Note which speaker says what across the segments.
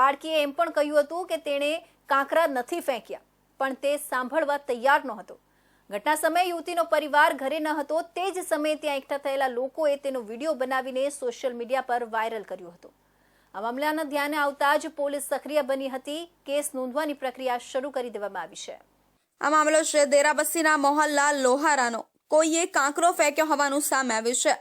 Speaker 1: બાળકીએ એમ પણ કહ્યું હતું કે તેણે કાંકરા નથી ફેંક્યા, પણ તે સાંભળવા તૈયાર નહોતો. ઘટના સમયે યુવતીનો પરિવાર ઘરે ન હતો, તે જ સમયે ત્યાં એકઠા થયેલા લોકોએ તેનો વીડિયો બનાવીને સોશિયલ મીડિયા પર વાયરલ કર્યો હતો. આ મામલાના ધ્યાને આવતા જ પોલીસ સક્રિય બની હતી, કેસ નોંધવાની પ્રક્રિયા શરૂ કરી દેવામાં આવી છે.
Speaker 2: આ મામલો છે દેરાબસ્સીના મોહલ્લા લોહારાનો. કોઈએ કાંકરો ફેંક્યો હોવાનું સામે આવ્યું છે.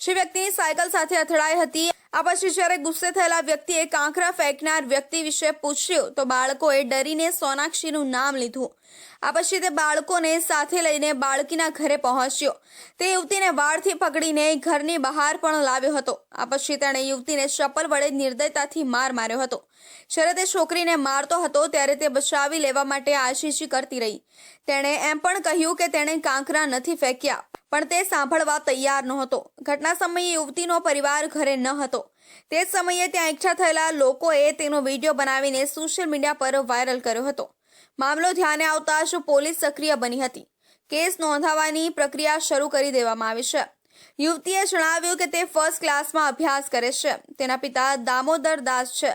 Speaker 2: જે વ્યક્તિની સાયકલ સાથે અથડાઈ હતી. આ પછી જ્યારે ગુસ્સે થયેલા વ્યક્તિએ કાંકરા ફેંકનાર વ્યક્તિ વિશે પૂછ્યું, તો બાળકોએ ડરીને સોનાક્ષીનું નામ લીધું. આ પછી તે બાળકોને સાથે લઈને બાળકીના ઘરે પહોંચ્યો. તે યુવતીને વાળથી પકડીને ઘરની બહાર પણ લાવ્યો હતો. આ પછી તેણે યુવતીને ચપ્પલ વડે નિર્દયતાથી માર માર્યો હતો. જ્યારે તે છોકરીને મારતો હતો, ત્યારે તે બચાવી લેવા માટે આશીષી કરતી રહી. તેણે એમ પણ કહ્યું કે તેણે કાંકરા નથી ફેંક્યા. પણ તે સાંભળવા તૈયાર નહોતો. ઘટના સમયે યુવતીનો પરિવાર ઘરે ન હતો. તે જ સમયે ત્યાં એકઠા થયેલા લોકોએ તેનો વીડિયો બનાવીને સોશિયલ મીડિયા પર વાયરલ કર્યો હતો. મામલો ધ્યાને આવતા જ પોલીસ સક્રિય બની હતી. કેસ નોંધાવવાની પ્રક્રિયા શરૂ કરી દેવામાં આવી છે. યુવતીએ જણાવ્યું કે તે ફર્સ્ટ ક્લાસમાં અભ્યાસ કરે છે. તેના પિતા દામોદર દાસ છે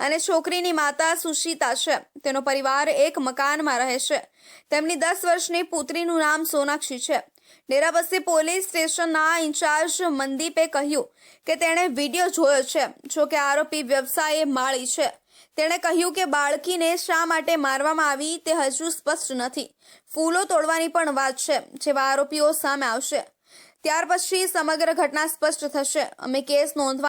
Speaker 2: અને છોકરીની માતા સુશીતા છે. તેનો પરિવાર એક મકાનમાં રહે છે. તેમની દસ વર્ષની પુત્રીનું નામ સોનાક્ષી છે. ડેરાબસ્સી પોલીસ સ્ટેશનના ઇન્ચાર્જ મનદીપે કહ્યું કે તેણે વીડિયો જોયો છે, જો કે આરોપી વ્યવસાયે માળી છે. તેણે કહ્યું કે બાળકીને શા માટે મારવામાં આવી તે હજુ સ્પષ્ટ નથી. ફૂલો તોડવાની પણ વાત છે, જેવા આરોપીઓ સામે આવશે. ત્યાર પછી સમગ્ર ઘટના સ્પષ્ટ થશે. અમે કેસ નોંધવા